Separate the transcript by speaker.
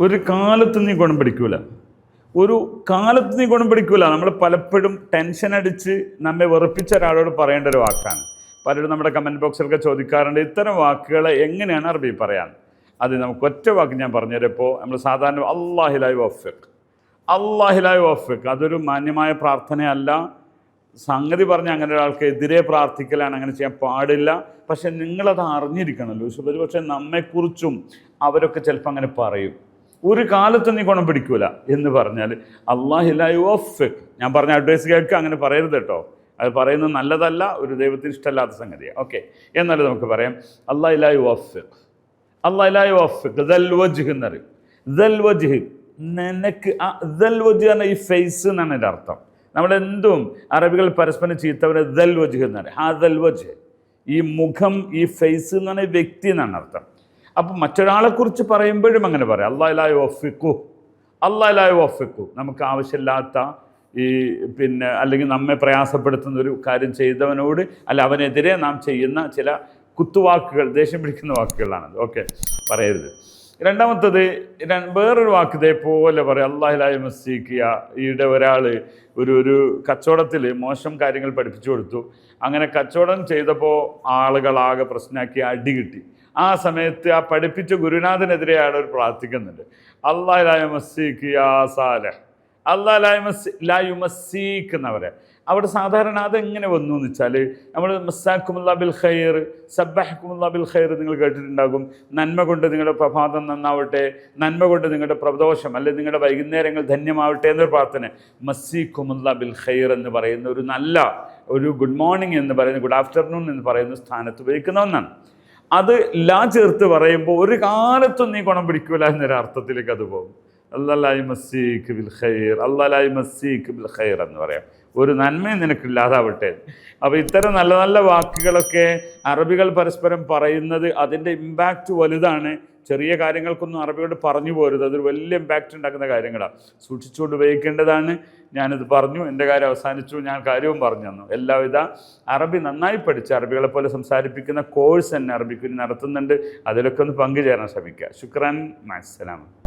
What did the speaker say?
Speaker 1: ഒരു കാലത്ത് നീ ഗുണം പിടിക്കൂല. ഒരു കാലത്ത് നീ ഗുണം പിടിക്കൂല. നമ്മൾ പലപ്പോഴും ടെൻഷൻ അടിച്ച് നമ്മെ വെറുപ്പിച്ച ഒരാളോട് പറയേണ്ട ഒരു വാക്കാണ്. പലരും നമ്മുടെ കമന്റ് ബോക്സിലൊക്കെ ചോദിക്കാറുണ്ട് ഇത്തരം വാക്കുകളെ എങ്ങനെയാണ് അറബി പറയാൻ? അത് നമുക്ക് ഒറ്റ വാക്ക് ഞാൻ പറഞ്ഞുതരപ്പോൾ നമ്മൾ സാധാരണ അള്ളാഹിലായി വഫിഖ് അള്ളാഹിലായി വഫിഖ് അതൊരു മാന്യമായ പ്രാർത്ഥനയല്ല. സംഗതി പറഞ്ഞ അങ്ങനെ ഒരാൾക്ക് എതിരെ പ്രാർത്ഥിക്കലാണ് അങ്ങനെ ചെയ്യാൻ പാടില്ല. പക്ഷെ നിങ്ങളത് അറിഞ്ഞിരിക്കണമല്ലോ ഒരു പക്ഷേ നമ്മെക്കുറിച്ചും അവരൊക്കെ ചിലപ്പോൾ അങ്ങനെ പറയും. ഒരു കാലത്ത് നീ ഗുണം പിടിക്കൂല എന്ന് പറഞ്ഞാൽ അള്ളാഹിലായി വഫിഖ് ഞാൻ പറഞ്ഞ അഡ്വൈസ് കേൾക്കുക അങ്ങനെ പറയരുത് കേട്ടോ. അത് പറയുന്നത് നല്ലതല്ല ഒരു ദൈവത്തിന് ഇഷ്ടമല്ലാത്ത സംഗതിയാണ് ഓക്കെ എന്നാലും നമുക്ക് പറയാം. അള്ളാഹിലായി വഫിഖ് അള്ളാഹിലായി വഫിഖ് ദൽ വജ്ഹ് എന്നറിയും നിനക്ക് എന്ന ഈ ഫേസ് എന്നാണ് എന്റെ അർത്ഥം. നമ്മളെന്തും അറബികൾ പരസ്പരം ചീത്തവരെ ദൽ വജ്ഹ് എന്നാണ് ഹാ ദൽ ഈ മുഖം ഈ ഫേസ് എന്നാണ് ഈ വ്യക്തി എന്നാണ് അർത്ഥം. അപ്പം മറ്റൊരാളെക്കുറിച്ച് പറയുമ്പോഴും അങ്ങനെ പറയാം. അള്ളാഹിലായി വഫിക്കു അള്ളാഹിലായി വഫിക്കു നമുക്ക് ആവശ്യമില്ലാത്ത ഈ പിന്നെ അല്ലെങ്കിൽ നമ്മെ പ്രയാസപ്പെടുത്തുന്ന ഒരു കാര്യം ചെയ്തവനോട് അല്ല അവനെതിരെ നാം ചെയ്യുന്ന ചില കുത്തുവാക്കുകൾ ദേഷ്യം പിടിക്കുന്ന വാക്കുകളാണത്. ഓക്കെ പറയരുത്. രണ്ടാമത്തത് വേറൊരു വാക്ക് ഇതേപോലെ പറയാം. അള്ളാഹിലായി മസ്സീക്കിയ ഈയിടെ ഒരാൾ ഒരു ഒരു കച്ചവടത്തിൽ മോശം കാര്യങ്ങൾ പഠിപ്പിച്ചു കൊടുത്തു. അങ്ങനെ കച്ചവടം ചെയ്തപ്പോൾ ആളുകളാകെ പ്രശ്നമാക്കി അടി കിട്ടി. ആ സമയത്ത് ആ പഠിപ്പിച്ച ഗുരുനാഥനെതിരെ അയാൾ ഒരു പ്രാർത്ഥിക്കുന്നുണ്ട് അള്ളാഹിലായ മസ്സീക്ക് യാ ലായുമസ് അള്ളാഹുമസീക്ക് എന്നവരെ അവിടെ സാധാരണ അതെങ്ങനെ വന്നു എന്ന് വെച്ചാൽ നമ്മൾ മസാഖുമുല്ല ബിൽ ഖൈർ സബ്ബഹക്കുമുല്ല ബിൽ ഖൈർ നിങ്ങൾ കേട്ടിട്ടുണ്ടാകും. നന്മ കൊണ്ട് നിങ്ങളുടെ പ്രഭാതം നന്നാവട്ടെ നന്മ കൊണ്ട് നിങ്ങളുടെ പ്രദോഷം അല്ലെങ്കിൽ നിങ്ങളുടെ വൈകുന്നേരങ്ങൾ ധന്യമാവട്ടെ എന്നൊരു പ്രാർത്ഥന. മസ്സീഖുമുല്ല ബിൽ ഖൈർ എന്ന് പറയുന്ന ഒരു നല്ല ഒരു ഗുഡ് മോർണിംഗ് എന്ന് പറയുന്ന ഗുഡ് ആഫ്റ്റർനൂൺ എന്ന് പറയുന്ന സ്ഥാനത്ത് ഉപയോഗിക്കുന്ന ഒന്നാണ്. അത് ലാ ചേർത്ത് പറയുമ്പോൾ ഒരു കാലത്തും നീ ഗുണം പിടിക്കൂല എന്നൊരു അർത്ഥത്തിലേക്ക് അത് പോകും. മസ്സീഖ് ബിൽ ഖൈർ അല്ലായി മസീഖ് ബിൽ ഖൈർ എന്ന് പറയാം. ഒരു നന്മയും നിനക്കില്ലാതാവട്ടെ അപ്പോൾ ഇത്തരം നല്ല നല്ല വാക്കുകളൊക്കെ അറബികൾ പരസ്പരം പറയുന്നത് അതിന്റെ ഇമ്പാക്റ്റ് വലുതാണ്. ചെറിയ കാര്യങ്ങൾക്കൊന്നും അറബിയോട് പറഞ്ഞു പോരുത്. അതൊരു വലിയ ഇമ്പാക്റ്റ് ഉണ്ടാക്കുന്ന കാര്യങ്ങളാണ് സൂക്ഷിച്ചുകൊണ്ട് ഉപയോഗിക്കേണ്ടതാണ്. ഞാനിത് പറഞ്ഞു എന്റെ കാര്യം അവസാനിച്ചു ഞാൻ കാര്യവും പറഞ്ഞു തന്നു. എല്ലാവിധ അറബി നന്നായി പഠിച്ച് അറബികളെ പോലെ സംസാരിപ്പിക്കുന്ന കോഴ്സ് തന്നെ അറബിക്ക് നടത്തുന്നുണ്ട്. അതിലൊക്കെ ഒന്ന് പങ്കുചേരാൻ ശ്രമിക്കുക. ശുക്രാൻ മാസ്സലാം